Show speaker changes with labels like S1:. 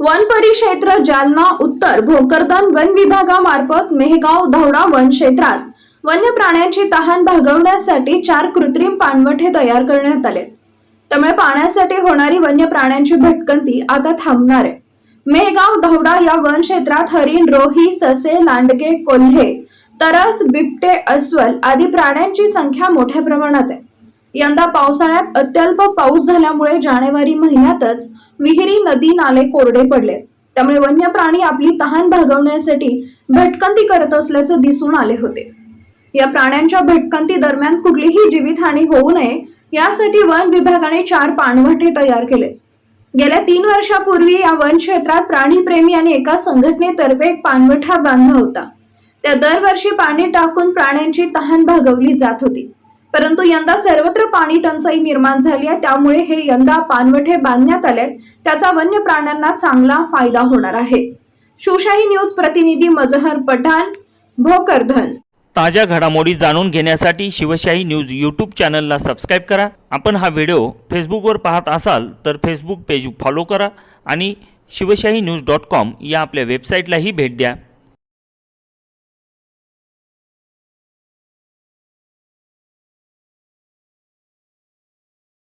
S1: One परिक्षेत्र जालना उत्तर Bhokardan one विभागामार्फत मेहगाव धवडा वन क्षेत्रात वन्य प्राण्यांची तहान भागवण्यासाठी चार कृत्रिम पाणवठे तयार करण्यात आले. त्यामुळे पाण्यासाठी होणारी वन्य प्राण्यांची भटकंती आता थांबणार आहे. मेहगाव धवडा या वन क्षेत्रात हरिण रोही ससे लांडगे कोल्हे तरस बिबटे अस्वल आदी प्राण्यांची संख्या मोठ्या प्रमाणात आहे. यंदा पावसाळ्यात अत्यल्प पाऊस झाल्यामुळे जानेवारी महिन्यातच विहिरी नदी नाले कोरडे पडले. त्यामुळे वन्य प्राणी आपली तहान भागवण्यासाठी भटकंती करत असल्याचं दिसून आले होते. या प्राण्यांच्या भटकंती दरम्यान कुठलीही जीवितहानी होऊ नये यासाठी वन विभागाने चार पाणवठे तयार केले. गेल्या तीन वर्षापूर्वी या वन क्षेत्रात प्राणीप्रेमी आणि एका संघटनेतर्फे एक पाणवठा बांधला होता. त्या दरवर्षी पाणी टाकून प्राण्यांची तहान भागवली जात होती. परंतु यंदा सर्वत्र पाणी टंचाई निर्माण झाली आहे. त्यामुळे हे यंदा पानवठे बांधण्यात आले त्याचा वन्य प्राण्यांना चांगला फायदा होणार आहे. शिवशाही न्यूज प्रतिनिधी मजहर पठाण भोकरधन.
S2: ताज्या घडामोडी जाणून घेण्यासाठी शिवशाही न्यूज यूट्यूब चॅनलला सबस्क्राईब करा. आपण हा व्हिडिओ फेसबुकवर पाहत असाल तर फेसबुक पेज फॉलो करा आणि शिवशाही न्यूज डॉट कॉम या आपल्या वेबसाईटलाही भेट द्या.